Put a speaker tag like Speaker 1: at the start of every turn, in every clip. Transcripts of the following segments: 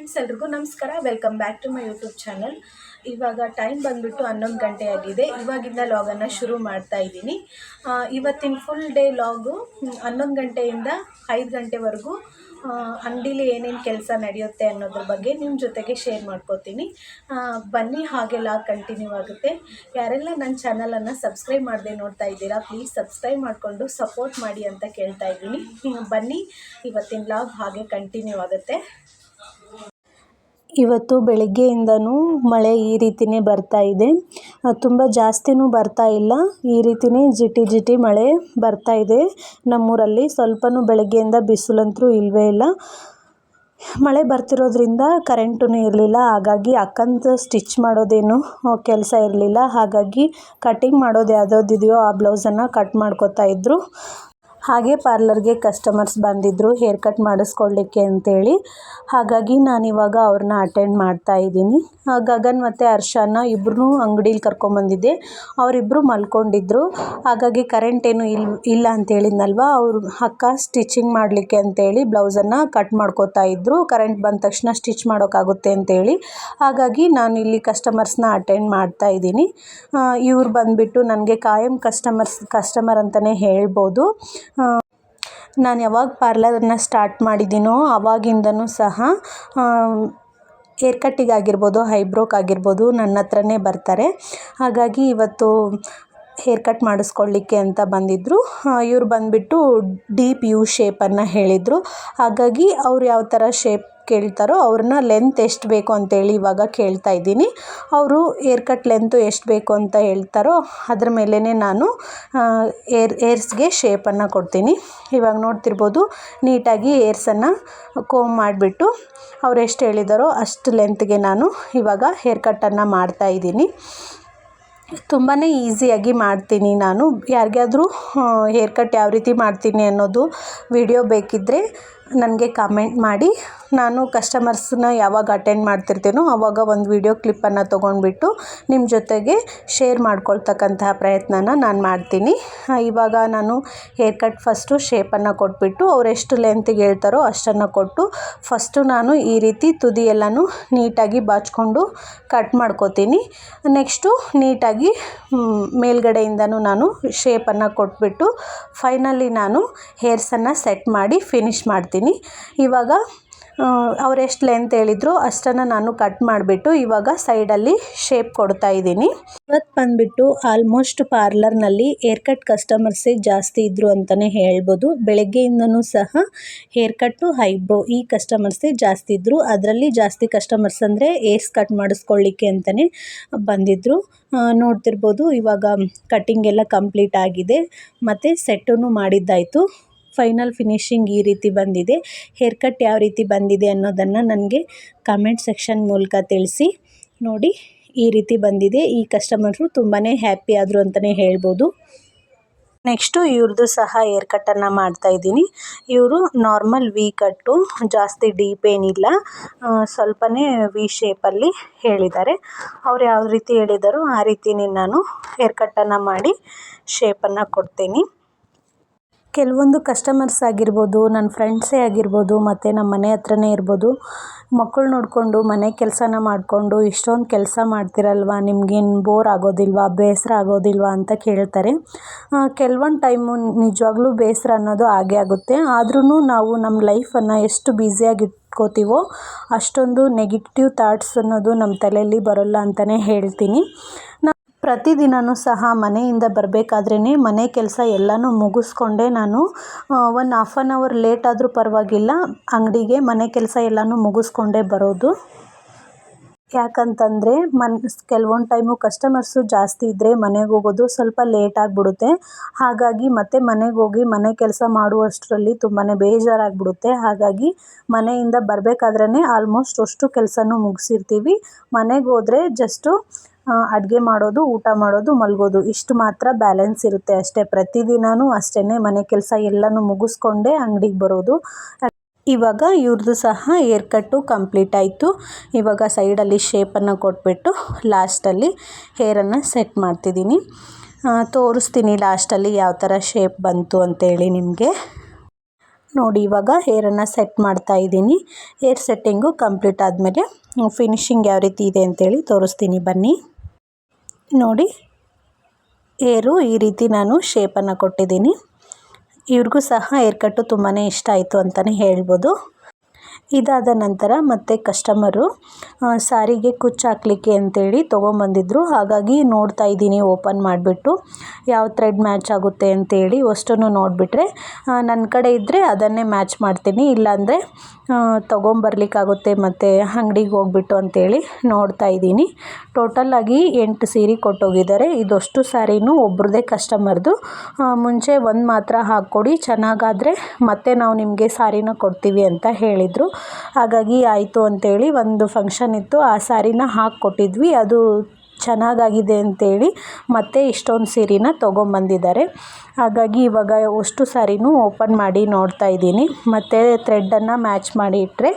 Speaker 1: Friends ಎಲ್ರಿಗೂ ನಮಸ್ಕಾರ. Welcome back to my YouTube channel ಇವಾಗ ಟೈಮ್ ಬಂದುಬಿಟ್ಟು ಹನ್ನೊಂದು ಗಂಟೆ ಆಗಿದೆ. ಇವಾಗಿಂದ ಲಾಗನ್ನು ಶುರು ಮಾಡ್ತಾ ಇದ್ದೀನಿ. ಇವತ್ತಿನ ಫುಲ್ ಡೇ ಲಾಗು ಹನ್ನೊಂದು ಗಂಟೆಯಿಂದ ಐದು ಗಂಟೆವರೆಗೂ ಅಂಗಡೀಲಿ ಏನೇನು ಕೆಲಸ ನಡೆಯುತ್ತೆ ಅನ್ನೋದ್ರ ಬಗ್ಗೆ ನಿಮ್ಮ ಜೊತೆಗೆ ಶೇರ್ ಮಾಡ್ಕೋತೀನಿ. ಬನ್ನಿ ಹಾಗೆ ಲಾಗ್ ಕಂಟಿನ್ಯೂ ಆಗುತ್ತೆ. ಯಾರೆಲ್ಲ ನನ್ನ ಚಾನಲನ್ನು ಸಬ್ಸ್ಕ್ರೈಬ್ ಮಾಡದೆ ನೋಡ್ತಾ ಇದ್ದೀರಾ ಪ್ಲೀಸ್ ಸಬ್ಸ್ಕ್ರೈಬ್ ಮಾಡಿಕೊಂಡು ಸಪೋರ್ಟ್ ಮಾಡಿ ಅಂತ ಕೇಳ್ತಾ ಇದ್ದೀನಿ. ಬನ್ನಿ, ಇವತ್ತಿನ ಲಾಗ್ ಹಾಗೆ ಕಂಟಿನ್ಯೂ ಆಗುತ್ತೆ.
Speaker 2: ಇವತ್ತು ಬೆಳಗ್ಗೆಯಿಂದನೂ ಮಳೆ ಈ ರೀತಿನೇ ಬರ್ತಾ ಇದೆ. ತುಂಬ ಜಾಸ್ತಿನೂ ಬರ್ತಾ ಇಲ್ಲ. ಈ ರೀತಿನೇ ಜಿಟಿ ಜಿಟಿ ಮಳೆ ಬರ್ತಾ ಇದೆ. ನಮ್ಮೂರಲ್ಲಿ ಸ್ವಲ್ಪನೂ ಬೆಳಗ್ಗೆಯಿಂದ ಬಿಸಿಲಂತೂ ಇಲ್ಲವೇ ಇಲ್ಲ. ಮಳೆ ಬರ್ತಿರೋದ್ರಿಂದ ಕರೆಂಟೂ ಇರಲಿಲ್ಲ. ಹಾಗಾಗಿ ಅಕ್ಕಂತ ಸ್ಟಿಚ್ ಮಾಡೋದೇನು ಕೆಲಸ ಇರಲಿಲ್ಲ. ಹಾಗಾಗಿ ಕಟ್ಟಿಂಗ್ ಮಾಡೋದು ಯಾವುದ್ಯಾವ್ದಿದೆಯೋ ಆ ಬ್ಲೌಸನ್ನು ಕಟ್ ಮಾಡ್ಕೋತಾ ಇದ್ದರು ಹಾಗೆ ಪಾರ್ಲರ್ಗೆ ಕಸ್ಟಮರ್ಸ್ ಬಂದಿದ್ದರು ಹೇರ್ ಕಟ್ ಮಾಡಿಸ್ಕೊಳ್ಳಿಕ್ಕೆ ಅಂತೇಳಿ. ಹಾಗಾಗಿ ನಾನಿವಾಗ ಅವ್ರನ್ನ ಅಟೆಂಡ್ ಮಾಡ್ತಾ ಇದ್ದೀನಿ. ಗಗನ್ ಮತ್ತು ಹರ್ಷನ ಇಬ್ಬರೂ ಅಂಗಡೀಲಿ ಕರ್ಕೊಂಬಂದಿದ್ದೆ. ಅವರಿಬ್ಬರು ಮಲ್ಕೊಂಡಿದ್ರು. ಹಾಗಾಗಿ ಕರೆಂಟ್ ಏನು ಇಲ್ಲ ಇಲ್ಲ ಅಂತ ಹೇಳಿದ್ನಲ್ವ ಅವರು ಅಕ್ಕ ಸ್ಟಿಚಿಂಗ್ ಮಾಡಲಿಕ್ಕೆ ಅಂತೇಳಿ ಬ್ಲೌಸನ್ನು ಕಟ್ ಮಾಡ್ಕೋತಾ ಇದ್ದರು ಕರೆಂಟ್ ಬಂದ ತಕ್ಷಣ ಸ್ಟಿಚ್ ಮಾಡೋಕ್ಕಾಗುತ್ತೆ ಅಂತೇಳಿ. ಹಾಗಾಗಿ ನಾನು ಇಲ್ಲಿ ಕಸ್ಟಮರ್ಸ್ನ ಅಟೆಂಡ್ ಮಾಡ್ತಾ ಇದ್ದೀನಿ. ಇವ್ರು ಬಂದುಬಿಟ್ಟು ನನಗೆ ಕಾಯಂ ಕಸ್ಟಮರ್ಸ್ ಕಸ್ಟಮರ್ ಅಂತಲೇ ಹೇಳ್ಬೋದು. ನಾನು ಯಾವಾಗ ಪಾರ್ಲರನ್ನು ಸ್ಟಾರ್ಟ್ ಮಾಡಿದ್ದೀನೋ ಆವಾಗಿಂದನೂ ಸಹ ಹೇರ್ ಕಟ್ಟಿಗಾಗಿರ್ಬೋದು ಐಬ್ರೋಕ್ಕಾಗಿರ್ಬೋದು ನನ್ನ ಹತ್ರನೇ ಬರ್ತಾರೆ. ಹಾಗಾಗಿ ಇವತ್ತು ಹೇರ್ ಕಟ್ ಮಾಡಿಸ್ಕೊಳ್ಳಿಕ್ಕೆ ಅಂತ ಬಂದಿದ್ದರು ಇವರು ಬಂದುಬಿಟ್ಟು ಡೀಪ್ ಯು ಶೇಪನ್ನು ಹೇಳಿದರು. ಹಾಗಾಗಿ ಅವ್ರು ಯಾವ ಥರ ಶೇಪ್ ಕೇಳ್ತಾರೋ ಅವ್ರನ್ನ ಲೆಂತ್ ಎಷ್ಟು ಬೇಕು ಅಂತೇಳಿ ಇವಾಗ ಕೇಳ್ತಾ ಇದ್ದೀನಿ. ಅವರು ಏರ್ ಕಟ್ ಲೆಂತು ಎಷ್ಟು ಬೇಕು ಅಂತ ಹೇಳ್ತಾರೋ ಅದ್ರ ಮೇಲೇ ನಾನು ಏರ್ ಏರ್ಸ್ಗೆ ಶೇಪನ್ನು ಕೊಡ್ತೀನಿ. ಇವಾಗ ನೋಡ್ತಿರ್ಬೋದು ನೀಟಾಗಿ ಏರ್ಸನ್ನು ಕೋಮ್ ಮಾಡಿಬಿಟ್ಟು ಅವ್ರು ಎಷ್ಟು ಹೇಳಿದಾರೋ ಅಷ್ಟು ಲೆಂತ್ಗೆ ನಾನು ಇವಾಗ ಹೇರ್ ಕಟ್ಟನ್ನು ಮಾಡ್ತಾ ಇದ್ದೀನಿ. ತುಂಬಾ ಈಸಿಯಾಗಿ ಮಾಡ್ತೀನಿ ನಾನು. ಯಾರಿಗಾದರೂ ಹೇರ್ ಕಟ್ ಯಾವ ರೀತಿ ಮಾಡ್ತೀನಿ ಅನ್ನೋದು ವಿಡಿಯೋ ಬೇಕಿದ್ದರೆ ನನಗೆ ಕಾಮೆಂಟ್ ಮಾಡಿ. ನಾನು ಕಸ್ಟಮರ್ಸನ್ನ ಯಾವಾಗ ಅಟೆಂಡ್ ಮಾಡ್ತಿರ್ತೀನೋ ಆವಾಗ ಒಂದು ವಿಡಿಯೋ ಕ್ಲಿಪ್ಪನ್ನು ತೊಗೊಂಡ್ಬಿಟ್ಟು ನಿಮ್ಮ ಜೊತೆಗೆ ಶೇರ್ ಮಾಡ್ಕೊಳ್ತಕ್ಕಂತಹ ಪ್ರಯತ್ನನ ನಾನು ಮಾಡ್ತೀನಿ. ಇವಾಗ ನಾನು ಹೇರ್ ಕಟ್ ಫಸ್ಟು ಶೇಪನ್ನು ಕೊಟ್ಬಿಟ್ಟು ಅವ್ರು ಎಷ್ಟು ಲೆಂತಿಗೆ ಹೇಳ್ತಾರೋ ಅಷ್ಟನ್ನು ಕೊಟ್ಟು ಫಸ್ಟು ನಾನು ಈ ರೀತಿ ತುದಿ ಎಲ್ಲನೂ ನೀಟಾಗಿ ಬಾಚ್ಕೊಂಡು ಕಟ್ ಮಾಡ್ಕೋತೀನಿ. ನೆಕ್ಸ್ಟು ನೀಟಾಗಿ ಮೇಲ್ಗಡೆಯಿಂದನೂ ನಾನು ಶೇಪನ್ನು ಕೊಟ್ಬಿಟ್ಟು ಫೈನಲಿ ನಾನು ಹೇರ್ಸನ್ನು ಸೆಟ್ ಮಾಡಿ ಫಿನಿಷ್ ಮಾಡ್ತೀನಿ. ಇವಾಗ ಅವ್ರು ಲೆಂತ್ ಹೇಳಿದ್ರು ಅಷ್ಟನ್ನು ನಾನು ಕಟ್ ಮಾಡಿಬಿಟ್ಟು ಇವಾಗ ಸೈಡಲ್ಲಿ ಶೇಪ್ ಕೊಡ್ತಾ ಇದ್ದೀನಿ. ಇವತ್ತು ಬಂದುಬಿಟ್ಟು ಆಲ್ಮೋಸ್ಟ್ ಪಾರ್ಲರ್ನಲ್ಲಿ ಹೇರ್ ಕಟ್ ಕಸ್ಟಮರ್ಸೇ ಜಾಸ್ತಿ ಇದ್ದರು ಅಂತಲೇ ಹೇಳ್ಬೋದು. ಬೆಳಗ್ಗೆಯಿಂದನೂ ಸಹ ಹೇರ್ ಕಟ್ಟು ಹೈಬ್ರೋ ಈ ಕಸ್ಟಮರ್ಸೇ ಜಾಸ್ತಿ ಇದ್ದರು ಅದರಲ್ಲಿ ಜಾಸ್ತಿ ಕಸ್ಟಮರ್ಸ್ ಅಂದರೆ ಏರ್ಸ್ ಕಟ್ ಮಾಡಿಸ್ಕೊಳ್ಳಿಕ್ಕೆ ಅಂತಲೇ ಬಂದಿದ್ದರು ನೋಡ್ತಿರ್ಬೋದು ಇವಾಗ ಕಟ್ಟಿಂಗ್ ಎಲ್ಲ ಕಂಪ್ಲೀಟ್ ಆಗಿದೆ. ಮತ್ತು ಸೆಟ್ಟೂ ಮಾಡಿದ್ದಾಯಿತು. ಫೈನಲ್ ಫಿನಿಶಿಂಗ್ ಈ ರೀತಿ ಬಂದಿದೆ. ಹೇರ್ ಕಟ್ ಯಾವ ರೀತಿ ಬಂದಿದೆ ಅನ್ನೋದನ್ನು ನನಗೆ ಕಮೆಂಟ್ ಸೆಕ್ಷನ್ ಮೂಲಕ ತಿಳಿಸಿ. ನೋಡಿ, ಈ ರೀತಿ ಬಂದಿದೆ. ಈ ಕಸ್ಟಮರು ತುಂಬಾ ಹ್ಯಾಪಿ ಆದರು ಅಂತಲೇ ಹೇಳ್ಬೋದು. ನೆಕ್ಸ್ಟು ಇವ್ರದ್ದು ಸಹ ಹೇರ್ ಕಟ್ಟನ್ನು ಮಾಡ್ತಾ ಇದ್ದೀನಿ. ಇವರು ನಾರ್ಮಲ್ ವಿ ಕಟ್ಟು ಜಾಸ್ತಿ ಡೀಪ್ ಏನಿಲ್ಲ. ಸ್ವಲ್ಪನೇ ವಿ ಶೇಪಲ್ಲಿ ಹೇಳಿದ್ದಾರೆ. ಅವ್ರು ಯಾವ ರೀತಿ ಹೇಳಿದಾರೋ ಆ ರೀತಿನೇ ನಾನು ಹೇರ್ ಕಟ್ಟನ್ನು ಮಾಡಿ ಶೇಪನ್ನು ಕೊಡ್ತೀನಿ. ಕೆಲವೊಂದು ಕಸ್ಟಮರ್ಸ್ ಆಗಿರ್ಬೋದು ನನ್ನ ಫ್ರೆಂಡ್ಸೇ ಆಗಿರ್ಬೋದು, ಮತ್ತು ನಮ್ಮ ಮನೆ ಹತ್ರನೇ ಇರ್ಬೋದು ಮಕ್ಕಳು ನೋಡಿಕೊಂಡು ಮನೆ ಕೆಲಸನ ಮಾಡಿಕೊಂಡು ಇಷ್ಟೊಂದು ಕೆಲಸ ಮಾಡ್ತಿರಲ್ವ? ನಿಮ್ಗೇನು ಬೋರ್ ಆಗೋದಿಲ್ವಾ? ಬೇಸರ ಆಗೋದಿಲ್ವಾ ಅಂತ ಕೇಳ್ತಾರೆ. ಕೆಲವೊಂದು ಟೈಮು ನಿಜವಾಗ್ಲೂ ಬೇಸರ ಅನ್ನೋದು ಆಗೇ ಆಗುತ್ತೆ. ಆದ್ರೂ ನಾವು ನಮ್ಮ ಲೈಫನ್ನು ಎಷ್ಟು ಬ್ಯುಸಿಯಾಗಿ ಇಟ್ಕೋತೀವೋ ಅಷ್ಟೊಂದು ನೆಗೆಟಿವ್ ಥಾಟ್ಸ್ ಅನ್ನೋದು ನಮ್ಮ ತಲೆಯಲ್ಲಿ ಬರೋಲ್ಲ ಅಂತಲೇ ಹೇಳ್ತೀನಿ. ಪ್ರತಿದಿನವೂ ಸಹ ಮನೆಯಿಂದ ಬರಬೇಕಾದ್ರೇ ಮನೆ ಕೆಲಸ ಎಲ್ಲನೂ ಮುಗಿಸ್ಕೊಂಡೇ ನಾನು. ಒಂದು ಹಾಫ್ ಆನ್ ಅವರ್ ಲೇಟ್ ಆದರೂ ಪರವಾಗಿಲ್ಲ, ಅಂಗಡಿಗೆ ಮನೆ ಕೆಲಸ ಎಲ್ಲನೂ ಮುಗಿಸ್ಕೊಂಡೇ ಬರೋದು. ಯಾಕಂತಂದರೆ ಮನ್, ಕೆಲವೊಂದು ಟೈಮು ಕಸ್ಟಮರ್ಸು ಜಾಸ್ತಿ ಇದ್ದರೆ ಮನೆಗೆ ಹೋಗೋದು ಸ್ವಲ್ಪ ಲೇಟ್ ಆಗಿಬಿಡುತ್ತೆ. ಹಾಗಾಗಿ ಮತ್ತೆ ಮನೆಗೆ ಹೋಗಿ ಮನೆ ಕೆಲಸ ಮಾಡುವಷ್ಟರಲ್ಲಿ ತುಂಬಾ ಬೇಜಾರಾಗಿಬಿಡುತ್ತೆ. ಹಾಗಾಗಿ ಮನೆಯಿಂದ ಬರಬೇಕಾದ್ರೇ ಆಲ್ಮೋಸ್ಟ್ ಅಷ್ಟು ಕೆಲಸನೂ ಮುಗಿಸಿರ್ತೀವಿ. ಮನೆಗೆ ಹೋದರೆ ಜಸ್ಟು ಅಡುಗೆ ಮಾಡೋದು, ಊಟ ಮಾಡೋದು, ಮಲಗೋದು, ಇಷ್ಟು ಮಾತ್ರ ಬ್ಯಾಲೆನ್ಸ್ ಇರುತ್ತೆ ಅಷ್ಟೇ. ಪ್ರತಿದಿನವೂ ಅಷ್ಟೇ ಮನೆ ಕೆಲಸ ಎಲ್ಲನೂ ಮುಗಿಸ್ಕೊಂಡೇ ಅಂಗಡಿಗೆ ಬರೋದು. ಇವಾಗ ಇವ್ರದ್ದು ಸಹ ಏರ್ ಕಟ್ಟು ಕಂಪ್ಲೀಟ್ ಆಯಿತು. ಇವಾಗ ಸೈಡಲ್ಲಿ ಶೇಪನ್ನು ಕೊಟ್ಬಿಟ್ಟು ಲಾಸ್ಟಲ್ಲಿ ಹೇರನ್ನು ಸೆಟ್ ಮಾಡ್ತಿದ್ದೀನಿ. ತೋರಿಸ್ತೀನಿ ಲಾಸ್ಟಲ್ಲಿ ಯಾವ ಥರ ಶೇಪ್ ಬಂತು ಅಂತೇಳಿ ನಿಮಗೆ. ನೋಡಿ, ಇವಾಗ ಹೇರನ್ನು ಸೆಟ್ ಮಾಡ್ತಾ ಇದ್ದೀನಿ. ಹೇರ್ ಸೆಟ್ಟಿಂಗು ಕಂಪ್ಲೀಟ್ ಆದಮೇಲೆ ಫಿನಿಶಿಂಗ್ ಯಾವ ರೀತಿ ಇದೆ ಅಂತೇಳಿ ತೋರಿಸ್ತೀನಿ, ಬನ್ನಿ. ನೋಡಿ ಹೇರು ಈ ರೀತಿ ನಾನು ಶೇಪನ್ನು ಕೊಟ್ಟಿದ್ದೀನಿ. ಇವ್ರಿಗೂ ಸಹ ಹೇರ್ ಕಟ್ಟು ತುಂಬಾ ಇಷ್ಟ ಆಯಿತು ಅಂತಲೇ ಹೇಳ್ಬೋದು. ಇದಾದ ನಂತರ ಮತ್ತೆ ಕಸ್ಟಮರು ಸಾರಿಗೆ ಕುಚ್ಚು ಹಾಕ್ಲಿಕ್ಕೆ ಅಂತೇಳಿ ತೊಗೊಂಬಂದಿದ್ರು. ಹಾಗಾಗಿ ನೋಡ್ತಾ ಇದ್ದೀನಿ ಓಪನ್ ಮಾಡಿಬಿಟ್ಟು ಯಾವ ಥ್ರೆಡ್ ಮ್ಯಾಚ್ ಆಗುತ್ತೆ ಅಂತೇಳಿ ಅಷ್ಟನ್ನು ನೋಡಿಬಿಟ್ರೆ ನನ್ನ ಕಡೆ ಇದ್ದರೆ ಅದನ್ನೇ ಮ್ಯಾಚ್ ಮಾಡ್ತೀನಿ. ಇಲ್ಲಾಂದರೆ ತೊಗೊಂಬರ್ಲಿಕ್ಕಾಗುತ್ತೆ ಮತ್ತು ಅಂಗಡಿಗೆ ಹೋಗ್ಬಿಟ್ಟು ಅಂತೇಳಿ ನೋಡ್ತಾ ಇದ್ದೀನಿ. ಟೋಟಲ್ಲಾಗಿ ಎಂಟು ಸೀರೆ ಕೊಟ್ಟೋಗಿದ್ದಾರೆ. ಇದಷ್ಟು ಸ್ಯಾರಿನೂ ಒಬ್ರದೇ ಕಸ್ಟಮರ್ದು ಮುಂಚೆ ಒಂದು ಮಾತ್ರ ಹಾಕ್ಕೊಡಿ, ಚೆನ್ನಾಗಾದರೆ ಮತ್ತೆ ನಾವು ನಿಮಗೆ ಸಾರಿನ ಕೊಡ್ತೀವಿ ಅಂತ ಹೇಳಿದರು. ಹಾಗಾಗಿ ಆಯಿತು ಅಂತೇಳಿ ಒಂದು ಫಂಕ್ಷನ್ ಇತ್ತು. ಆ ಸ್ಯಾರಿನ ಹಾಕ್ಕೊಟ್ಟಿದ್ವಿ. ಅದು ಚೆನ್ನಾಗಾಗಿದೆ ಅಂತೇಳಿ ಮತ್ತೆ ಇಷ್ಟೊಂದು ಸೀರೆನ ತೊಗೊಂಬಂದಿದ್ದಾರೆ. ಹಾಗಾಗಿ ಇವಾಗ ಅಷ್ಟು ಸಾರಿನೂ ಓಪನ್ ಮಾಡಿ ನೋಡ್ತಾ ಇದ್ದೀನಿ. ಮತ್ತು ಥ್ರೆಡ್ಡನ್ನು ಮ್ಯಾಚ್ ಮಾಡಿ ಇಟ್ಟರೆ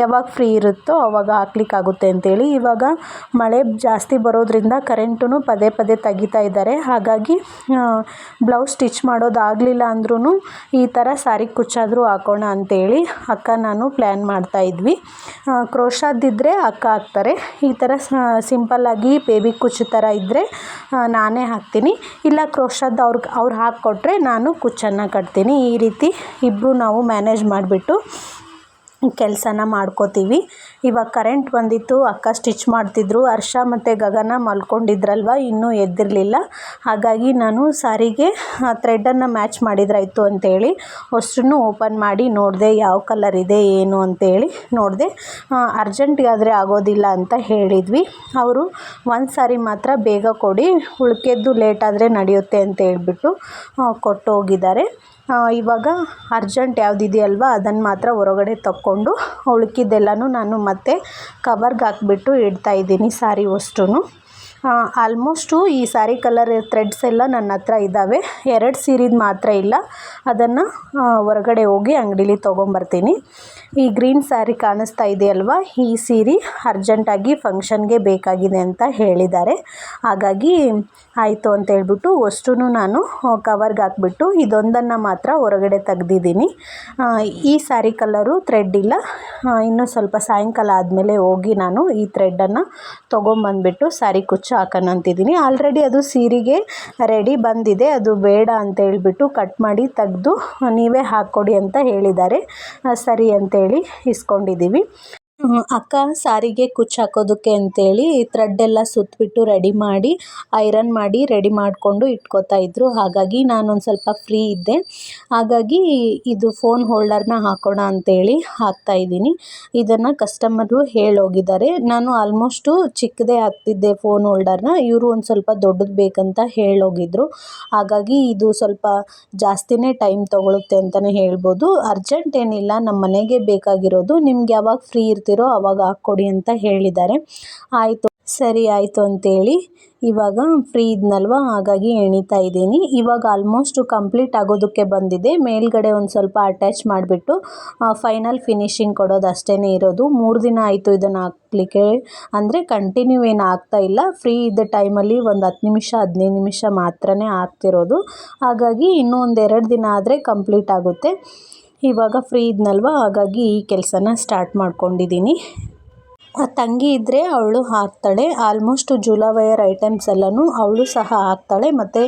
Speaker 2: ಯಾವಾಗ ಫ್ರೀ ಇರುತ್ತೋ ಅವಾಗ ಹಾಕ್ಲಿಕ್ಕಾಗುತ್ತೆ ಅಂತೇಳಿ. ಇವಾಗ ಮಳೆ ಜಾಸ್ತಿ ಬರೋದ್ರಿಂದ ಕರೆಂಟೂ ಪದೇ ಪದೇ ತೆಗಿತಾ ಇದ್ದಾರೆ. ಹಾಗಾಗಿ ಬ್ಲೌಸ್ ಸ್ಟಿಚ್ ಮಾಡೋದಾಗಲಿಲ್ಲ ಅಂದ್ರೂ ಈ ಥರ ಸಾರಿ ಕುಚ್ಚಾದರೂ ಹಾಕೋಣ ಅಂತೇಳಿ ಅಕ್ಕ ನಾನು ಪ್ಲ್ಯಾನ್ ಮಾಡ್ತಾ ಇದ್ವಿ. ಕ್ರೋಶಾದಿದ್ದರೆ ಅಕ್ಕ ಹಾಕ್ತಾರೆ. ಈ ಥರ ಸಿಂಪಲ್ಲಾಗಿ ಬೇಬಿ ಕುಚ್ಚು ಥರ ಇದ್ದರೆ ನಾನೇ ಹಾಕ್ತೀನಿ. ಇಲ್ಲ ಕ್ರೋಶದ್ದು ಅವ್ರಿಗೆ, ಅವ್ರು ಹಾಕ್ಕೊಟ್ರೆ ನಾನು ಕುಚ್ಚನ್ನು ಕಟ್ತೀನಿ. ಈ ರೀತಿ ಇಬ್ಬರೂ ನಾವು ಮ್ಯಾನೇಜ್ ಮಾಡಿಬಿಟ್ಟು ಕೆಲಸನ ಮಾಡ್ಕೋತೀವಿ. ಇವಾಗ ಕರೆಂಟ್ ಬಂದಿತ್ತು, ಅಕ್ಕ ಸ್ಟಿಚ್ ಮಾಡ್ತಿದ್ರು, ಹರ್ಷ ಮತ್ತು ಗಗನ ಮಲ್ಕೊಂಡಿದ್ರಲ್ವ, ಇನ್ನೂ ಎದ್ದಿರಲಿಲ್ಲ. ಹಾಗಾಗಿ ನಾನು ಸಾರಿಗೆ ಥ್ರೆಡ್ಡನ್ನು ಮ್ಯಾಚ್ ಮಾಡಿದ್ರಾಯಿತು ಅಂತೇಳಿ ಅಷ್ಟನ್ನು ಓಪನ್ ಮಾಡಿ ನೋಡಿದೆ ಯಾವ ಕಲರ್ ಇದೆ, ಏನು ಅಂತೇಳಿ ನೋಡಿದೆ ಅರ್ಜೆಂಟಿಗಾದರೆ ಆಗೋದಿಲ್ಲ ಅಂತ ಹೇಳಿದ್ವಿ. ಅವರು ಒಂದು ಸಾರಿ ಮಾತ್ರ ಬೇಗ ಕೊಡಿ, ಉಳ್ಕೆದ್ದು ಲೇಟಾದರೆ ನಡೆಯುತ್ತೆ ಅಂತ ಹೇಳ್ಬಿಟ್ಟು ಕೊಟ್ಟು ಹೋಗಿದ್ದಾರೆ ಇವಾಗ ಅರ್ಜೆಂಟ್ ಯಾವುದಿದೆಯಲ್ವ ಅದನ್ನು ಮಾತ್ರ ಹೊರಗಡೆ ತಕ್ಕೊಂಡು ಉಳ್ಕಿದ್ದೆಲ್ಲನೂ ನಾನು ಮತ್ತೆ ಕವರ್ಗೆ ಹಾಕ್ಬಿಟ್ಟು ಇಡ್ತಾಯಿದ್ದೀನಿ ಸಾರಿ ಅಷ್ಟೂ ಆಲ್ಮೋಸ್ಟು ಈ ಸ್ಯಾರಿ ಕಲರ್ ಥ್ರೆಡ್ಸ್ ಎಲ್ಲ ನನ್ನ ಹತ್ರ ಇದ್ದಾವೆ ಎರಡು ಸೀರೆದು ಮಾತ್ರ ಇಲ್ಲ. ಅದನ್ನು ಹೊರಗಡೆ ಹೋಗಿ ಅಂಗಡೀಲಿ ತೊಗೊಂಬರ್ತೀನಿ. ಈ ಗ್ರೀನ್ ಸ್ಯಾರಿ ಕಾಣಿಸ್ತಾ ಇದೆಯಲ್ವಾ ಈ ಸೀರೆ ಅರ್ಜೆಂಟಾಗಿ ಫಂಕ್ಷನ್ಗೆ ಬೇಕಾಗಿದೆ ಅಂತ ಹೇಳಿದ್ದಾರೆ. ಹಾಗಾಗಿ ಆಯಿತು ಅಂತ ಹೇಳ್ಬಿಟ್ಟು ಅಷ್ಟೂ ನಾನು ಕವರ್ಗೆ ಹಾಕ್ಬಿಟ್ಟು ಇದೊಂದನ್ನು ಮಾತ್ರ ಹೊರಗಡೆ ತೆಗ್ದಿದ್ದೀನಿ. ಈ ಸ್ಯಾರಿ ಕಲರು ಥ್ರೆಡ್ ಇಲ್ಲ. ಇನ್ನೂ ಸ್ವಲ್ಪ ಸಾಯಂಕಾಲ ಆದಮೇಲೆ ಹೋಗಿ ನಾನು ಈ ಥ್ರೆಡ್ಡನ್ನು ತೊಗೊಂಬಂದ್ಬಿಟ್ಟು ಸ್ಯಾರಿ ಕುಚ್ಚು ಹಾಕೋಣ ಅಂತಿದ್ದೀನಿ. ಆಲ್ರೆಡಿ ಅದು ಸೀರೆಗೆ ರೆಡಿ ಬಂದಿದೆ. ಅದು ಬೇಡ ಅಂತ ಹೇಳ್ಬಿಟ್ಟು ಕಟ್ ಮಾಡಿ ತೆಗೆದು ನೀವೇ ಹಾಕ್ಕೊಡಿ ಅಂತ ಹೇಳಿದ್ದಾರೆ. ಸರಿ ಅಂತೇಳಿ ಇಸ್ಕೊಂಡಿದ್ದೀವಿ. ಅಕ್ಕ ಸಾರಿಗೆ ಕುಚ್ಚು ಹಾಕೋದಕ್ಕೆ ಅಂತೇಳಿ ಥ್ರೆಡ್ ಎಲ್ಲ ಸುತ್ತಿಬಿಟ್ಟು ರೆಡಿ ಮಾಡಿ, ಐರನ್ ಮಾಡಿ ರೆಡಿ ಮಾಡಿಕೊಂಡು ಇಟ್ಕೋತಾ ಇದ್ದರು ಹಾಗಾಗಿ ನಾನೊಂದು ಸ್ವಲ್ಪ ಫ್ರೀ ಇದ್ದೆ. ಹಾಗಾಗಿ ಇದು ಫೋನ್ ಹೋಲ್ಡರ್ನ ಹಾಕೋಣ ಅಂತೇಳಿ ಹಾಕ್ತಾಯಿದ್ದೀನಿ ಇದನ್ನು ಕಸ್ಟಮರು ಹೇಳೋಗಿದ್ದಾರೆ. ನಾನು ಆಲ್ಮೋಸ್ಟು ಚಿಕ್ಕದೇ ಹಾಕ್ತಿದ್ದೆ ಫೋನ್ ಹೋಲ್ಡರ್ನ. ಇವರು ಒಂದು ಸ್ವಲ್ಪ ದೊಡ್ಡದು ಬೇಕಂತ ಹೇಳೋಗಿದ್ರು. ಹಾಗಾಗಿ ಇದು ಸ್ವಲ್ಪ ಜಾಸ್ತಿನೇ ಟೈಮ್ ತೊಗೊಳುತ್ತೆ ಅಂತಲೇ ಹೇಳ್ಬೋದು. ಅರ್ಜೆಂಟ್ ಏನಿಲ್ಲ ನಮ್ಮ ಮನೆಗೆ ಬೇಕಾಗಿರೋದು. ನಿಮ್ಗೆ ಯಾವಾಗ ಫ್ರೀ ಇರ್ತೀರೋ ಅವಾಗ ಹಾಕ್ಕೊಡಿ ಅಂತ ಹೇಳಿದ್ದಾರೆ. ಆಯಿತು, ಸರಿ ಆಯಿತು ಅಂತೇಳಿ ಇವಾಗ ಫ್ರೀ ಇದ್ನಲ್ವ? ಹಾಗಾಗಿ ಎಣಿತಾ ಇದ್ದೀನಿ. ಇವಾಗ ಆಲ್ಮೋಸ್ಟು ಕಂಪ್ಲೀಟ್ ಆಗೋದಕ್ಕೆ ಬಂದಿದೆ. ಮೇಲ್ಗಡೆ ಒಂದು ಸ್ವಲ್ಪ ಅಟ್ಯಾಚ್ ಮಾಡಿಬಿಟ್ಟು ಫೈನಲ್ ಫಿನಿಶಿಂಗ್ ಕೊಡೋದು ಅಷ್ಟೇ ಇರೋದು. ಮೂರು ದಿನ ಆಯಿತು ಇದನ್ನು ಹಾಕ್ಲಿಕ್ಕೆ. ಅಂದರೆ ಕಂಟಿನ್ಯೂ ಏನು ಆಗ್ತಾ ಇಲ್ಲ. ಫ್ರೀ ಇದ್ದ ಟೈಮಲ್ಲಿ ಒಂದು ಹತ್ತು ನಿಮಿಷ, ಹದಿನೈದು ನಿಮಿಷ ಮಾತ್ರನೇ ಆಗ್ತಿರೋದು. ಹಾಗಾಗಿ ಇನ್ನೂ ಒಂದೆರಡು ದಿನ ಆದರೆ ಕಂಪ್ಲೀಟ್ ಆಗುತ್ತೆ. ಇವಾಗ ಫ್ರೀ ಇದ್ನಲ್ವ? ಹಾಗಾಗಿ ಈ ಕೆಲಸನ ಸ್ಟಾರ್ಟ್ ಮಾಡ್ಕೊಂಡಿದ್ದೀನಿ ತಂಗಿ ಇದ್ದರೆ ಅವಳು ಹಾಕ್ತಾಳೆ. ಆಲ್ಮೋಸ್ಟ್ ಜೂಲವಯರ್ ಐಟಮ್ಸ್ ಎಲ್ಲನೂ ಅವಳು ಸಹ ಹಾಕ್ತಾಳೆ. ಮತ್ತು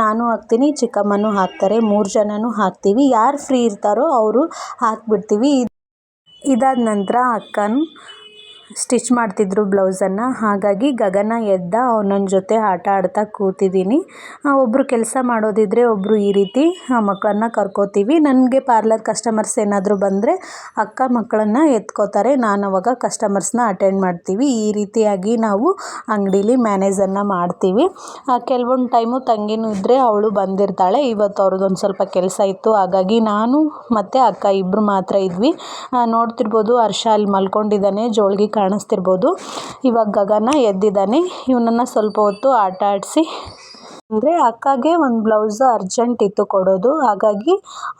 Speaker 2: ನಾನು ಹಾಕ್ತೀನಿ, ಚಿಕ್ಕಮ್ಮನೂ ಹಾಕ್ತಾರೆ. ಮೂರು ಜನನೂ ಹಾಕ್ತೀವಿ. ಯಾರು ಫ್ರೀ ಇರ್ತಾರೋ ಅವರು ಹಾಕ್ಬಿಡ್ತೀವಿ. ಇದಾದ ನಂತರ ಅಕ್ಕನೂ ಸ್ಟಿಚ್ ಮಾಡ್ತಿದ್ರು ಬ್ಲೌಸನ್ನು. ಹಾಗಾಗಿ ಗಗನ ಎದ್ದ ನನ್ನ ಜೊತೆ ಆಟ ಆಡ್ತಾ ಕೂತಿದ್ದೀನಿ. ಒಬ್ಬರು ಕೆಲಸ ಮಾಡೋದಿದ್ದರೆ ಒಬ್ಬರು ಈ ರೀತಿ ಮಕ್ಕಳನ್ನ ಕರ್ಕೋತೀವಿ. ನನಗೆ ಪಾರ್ಲರ್ ಕಸ್ಟಮರ್ಸ್ ಏನಾದರೂ ಬಂದರೆ ಅಕ್ಕ ಮಕ್ಕಳನ್ನು ಎತ್ಕೋತಾರೆ. ನಾನು ಅವಾಗ ಕಸ್ಟಮರ್ಸ್ನ ಅಟೆಂಡ್ ಮಾಡ್ತೀವಿ. ಈ ರೀತಿಯಾಗಿ ನಾವು ಅಂಗಡೀಲಿ ಮ್ಯಾನೇಜನ್ನು ಮಾಡ್ತೀವಿ. ಕೆಲವೊಂದು ಟೈಮು ತಂಗಿನೂ ಇದ್ದರೆ ಅವಳು ಬಂದಿರ್ತಾಳೆ. ಇವತ್ತು ಅವ್ರದ್ದೊಂದು ಸ್ವಲ್ಪ ಕೆಲಸ ಇತ್ತು. ಹಾಗಾಗಿ ನಾನು ಮತ್ತು ಅಕ್ಕ ಇಬ್ಬರು ಮಾತ್ರ ಇದ್ವಿ. ನೋಡ್ತಿರ್ಬೋದು ಹರ್ಷ ಅಲ್ಲಿ ಮಲ್ಕೊಂಡಿದ್ದಾನೆ. ಜೋಳಿಗೆ ಕಾಣಿಸ್ತಿರ್ಬೋದು. ಇವಾಗ ಗಗನ ಎದ್ದಿದ್ದಾನೆ. ಇವನನ್ನು ಸ್ವಲ್ಪ ಹೊತ್ತು ಆಟ ಆಡಿಸಿ. ಅಂದರೆ ಅಕ್ಕಗೆ ಒಂದು ಬ್ಲೌಸ್ ಅರ್ಜೆಂಟ್ ಇತ್ತು ಕೊಡೋದು. ಹಾಗಾಗಿ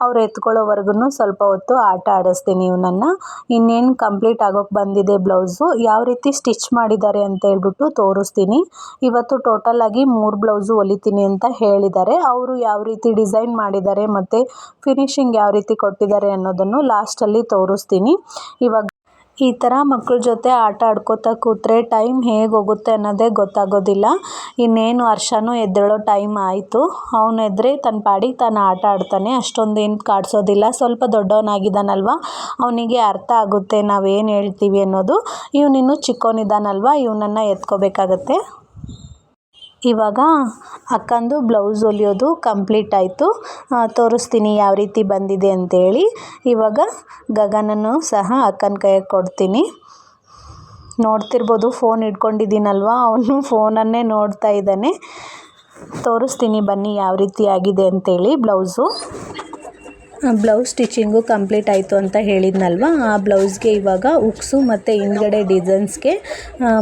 Speaker 2: ಅವ್ರು ಎತ್ಕೊಳ್ಳೋವರೆಗೂ ಸ್ವಲ್ಪ ಹೊತ್ತು ಆಟ ಆಡಿಸ್ತೀನಿ ಇವನನ್ನು. ಇನ್ನೇನು ಕಂಪ್ಲೀಟ್ ಆಗೋಕ್ಕೆ ಬಂದಿದೆ ಬ್ಲೌಸು ಯಾವ ರೀತಿ ಸ್ಟಿಚ್ ಮಾಡಿದ್ದಾರೆ ಅಂತ ಹೇಳ್ಬಿಟ್ಟು ತೋರಿಸ್ತೀನಿ. ಇವತ್ತು ಟೋಟಲಾಗಿ ಮೂರು ಬ್ಲೌಸು ಹೊಲಿತೀನಿ ಅಂತ ಹೇಳಿದ್ದಾರೆ. ಅವರು ಯಾವ ರೀತಿ ಡಿಸೈನ್ ಮಾಡಿದ್ದಾರೆ ಮತ್ತು ಫಿನಿಶಿಂಗ್ ಯಾವ ರೀತಿ ಕೊಟ್ಟಿದ್ದಾರೆ ಅನ್ನೋದನ್ನು ಲಾಸ್ಟಲ್ಲಿ ತೋರಿಸ್ತೀನಿ. ಇವಾಗ ಈ ಥರ ಮಕ್ಕಳ ಜೊತೆ ಆಟ ಆಡ್ಕೋತಾ ಕೂತ್ರೆ ಟೈಮ್ ಹೇಗೆ ಹೋಗುತ್ತೆ ಅನ್ನೋದೇ ಗೊತ್ತಾಗೋದಿಲ್ಲ. ಇನ್ನೇನು ಹರ್ಷನೂ ಎದ್ದೇಳೋ ಟೈಮ್ ಆಯಿತು. ಅವನು ಎದ್ದರೆ ತನ್ನ ಪಾಡಿಗೆ ತಾನು ಆಟ ಆಡ್ತಾನೆ ಅಷ್ಟೊಂದು ಏನು ಕಾಡಿಸೋದಿಲ್ಲ. ಸ್ವಲ್ಪ ದೊಡ್ಡವನಾಗಿದ್ದಾನಲ್ವ? ಅವನಿಗೆ ಅರ್ಥ ಆಗುತ್ತೆ ನಾವೇನು ಹೇಳ್ತೀವಿ ಅನ್ನೋದು. ಇವನಿನ್ನೂ ಚಿಕ್ಕವನಿದ್ದಾನಲ್ವ ಇವನನ್ನು ಎತ್ಕೋಬೇಕಾಗತ್ತೆ. ಇವಾಗ ಅಕ್ಕಂದು ಬ್ಲೌಸ್ ಹೊಲಿಯೋದು ಕಂಪ್ಲೀಟ್ ಆಯಿತು. ತೋರಿಸ್ತೀನಿ ಯಾವ ರೀತಿ ಬಂದಿದೆ ಅಂತೇಳಿ. ಇವಾಗ ಗಗನನ್ನು ಸಹ ಅಕ್ಕನ ಕೈಗೆ ಕೊಡ್ತೀನಿ. ನೋಡ್ತಿರ್ಬೋದು ಫೋನ್ ಇಟ್ಕೊಂಡಿದ್ದೀನಲ್ವ? ಅವನು ಫೋನನ್ನೇ ನೋಡ್ತಾ ಇದ್ದಾನೆ. ತೋರಿಸ್ತೀನಿ ಬನ್ನಿ ಯಾವ ರೀತಿ ಆಗಿದೆ ಅಂತೇಳಿ ಬ್ಲೌಸು. ಬ್ಲೌಸ್ ಸ್ಟಿಚಿಂಗು ಕಂಪ್ಲೀಟ್ ಆಯಿತು ಅಂತ ಹೇಳಿದ್ನಲ್ವ? ಆ ಬ್ಲೌಸ್ಗೆ ಇವಾಗ ಉಕ್ಸು ಮತ್ತು ಹಿಂದ್ಗಡೆ ಡಿಸೈನ್ಸ್ಗೆ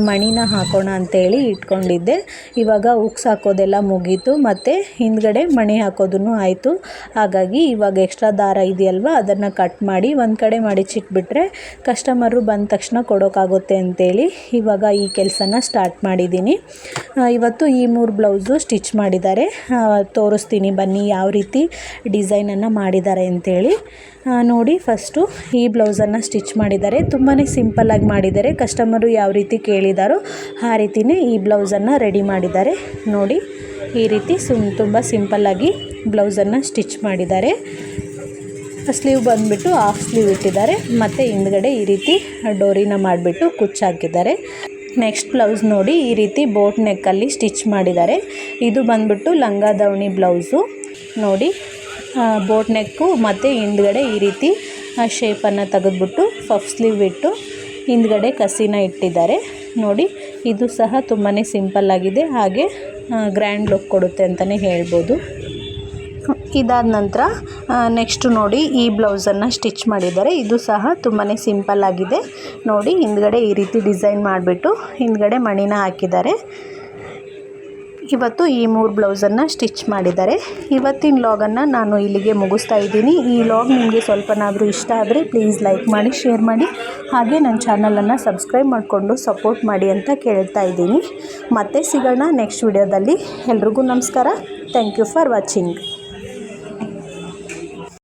Speaker 2: ಮಣಿನ ಹಾಕೋಣ ಅಂತೇಳಿ ಇಟ್ಕೊಂಡಿದ್ದೆ. ಇವಾಗ ಉಕ್ಸ್ ಹಾಕೋದೆಲ್ಲ ಮುಗೀತು ಮತ್ತು ಹಿಂದ್ಗಡೆ ಮಣಿ ಹಾಕೋದೂ ಆಯಿತು. ಹಾಗಾಗಿ ಇವಾಗ ಎಕ್ಸ್ಟ್ರಾ ದಾರ ಇದೆಯಲ್ವ, ಅದನ್ನು ಕಟ್ ಮಾಡಿ ಒಂದು ಕಡೆ ಮಡಿಚಿಟ್ಬಿಟ್ರೆ ಕಸ್ಟಮರು ಬಂದ ತಕ್ಷಣ ಕೊಡೋಕ್ಕಾಗುತ್ತೆ ಅಂತೇಳಿ ಇವಾಗ ಈ ಕೆಲಸನ ಸ್ಟಾರ್ಟ್ ಮಾಡಿದ್ದೀನಿ. ಇವತ್ತು ಈ ಮೂರು ಬ್ಲೌಸು ಸ್ಟಿಚ್ ಮಾಡಿದ್ದಾರೆ. ತೋರಿಸ್ತೀನಿ ಬನ್ನಿ ಯಾವ ರೀತಿ ಡಿಸೈನನ್ನು ಮಾಡಿದ್ದಾರೆ ಅಂತೇಳಿ ನೋಡಿ ಫಸ್ಟು ಈ ಬ್ಲೌಸನ್ನು ಸ್ಟಿಚ್ ಮಾಡಿದ್ದಾರೆ. ತುಂಬಾ ಸಿಂಪಲ್ಲಾಗಿ ಮಾಡಿದ್ದಾರೆ. ಕಸ್ಟಮರು ಯಾವ ರೀತಿ ಕೇಳಿದಾರೋ ಆ ರೀತಿಯೇ ಈ ಬ್ಲೌಸನ್ನು ರೆಡಿ ಮಾಡಿದ್ದಾರೆ. ನೋಡಿ, ಈ ರೀತಿ ಸುಮ್ ತುಂಬ ಸಿಂಪಲ್ಲಾಗಿ ಬ್ಲೌಸನ್ನು ಸ್ಟಿಚ್ ಮಾಡಿದ್ದಾರೆ. ಸ್ಲೀವ್ ಬಂದುಬಿಟ್ಟು ಹಾಫ್ ಸ್ಲೀವ್ ಇಟ್ಟಿದ್ದಾರೆ. ಮತ್ತು ಹಿಂದ್ಗಡೆ ಈ ರೀತಿ ಡೋರಿನ ಮಾಡಿಬಿಟ್ಟು ಕುಚ್ಚಾಕಿದ್ದಾರೆ ನೆಕ್ಸ್ಟ್ ಬ್ಲೌಸ್ ನೋಡಿ ಈ ರೀತಿ ಬೋಟ್ ನೆಕ್ಕಲ್ಲಿ ಸ್ಟಿಚ್ ಮಾಡಿದ್ದಾರೆ. ಇದು ಬಂದ್ಬಿಟ್ಟು ಲಂಗ ದಾವಣಿ ಬ್ಲೌಸು ನೋಡಿ ಬೋಟ್ ನೆಕ್ಕು ಮತ್ತು ಹಿಂದ್ಗಡೆ ಈ ರೀತಿ ಶೇಪನ್ನು ತೆಗೆದ್ಬಿಟ್ಟು ಫಫ್ ಸ್ಲೀವ್ ಇಟ್ಟು ಹಿಂದ್ಗಡೆ ಕಸಿನ ಇಟ್ಟಿದ್ದಾರೆ. ನೋಡಿ, ಇದು ಸಹ ತುಂಬಾ ಸಿಂಪಲ್ಲಾಗಿದೆ ಹಾಗೆ ಗ್ರ್ಯಾಂಡ್ ಲುಕ್ ಕೊಡುತ್ತೆ ಅಂತಲೇ ಹೇಳ್ಬೋದು. ಇದಾದ ನಂತರ ನೆಕ್ಸ್ಟು ನೋಡಿ ಈ ಬ್ಲೌಸನ್ನು ಸ್ಟಿಚ್ ಮಾಡಿದ್ದಾರೆ. ಇದು ಸಹ ತುಂಬಾ ಸಿಂಪಲ್ಲಾಗಿದೆ ನೋಡಿ, ಹಿಂದ್ಗಡೆ ಈ ರೀತಿ ಡಿಸೈನ್ ಮಾಡಿಬಿಟ್ಟು ಹಿಂದ್ಗಡೆ ಮಣಿನ ಹಾಕಿದ್ದಾರೆ. ಇವತ್ತು ಈ ಮೂರು ಬ್ಲೌಸನ್ನು ಸ್ಟಿಚ್ ಮಾಡಿದ್ದಾರೆ. ಇವತ್ತಿನ ಲಾಗನ್ನು ನಾನು ಇಲ್ಲಿಗೆ ಮುಗಿಸ್ತಾ ಇದ್ದೀನಿ. ಈ ಲಾಗ್ ನಿಮಗೆ ಸ್ವಲ್ಪನಾದರೂ ಇಷ್ಟ ಆದರೆ ಪ್ಲೀಸ್ ಲೈಕ್ ಮಾಡಿ, ಶೇರ್ ಮಾಡಿ. ಹಾಗೆ ನನ್ನ ಚಾನಲನ್ನು ಸಬ್ಸ್ಕ್ರೈಬ್ ಮಾಡಿಕೊಂಡು ಸಪೋರ್ಟ್ ಮಾಡಿ ಅಂತ ಕೇಳ್ತಾ ಇದ್ದೀನಿ. ಮತ್ತೆ ಸಿಗೋಣ ನೆಕ್ಸ್ಟ್ ವಿಡಿಯೋದಲ್ಲಿ. ಎಲ್ರಿಗೂ ನಮಸ್ಕಾರ. Thank you for watching.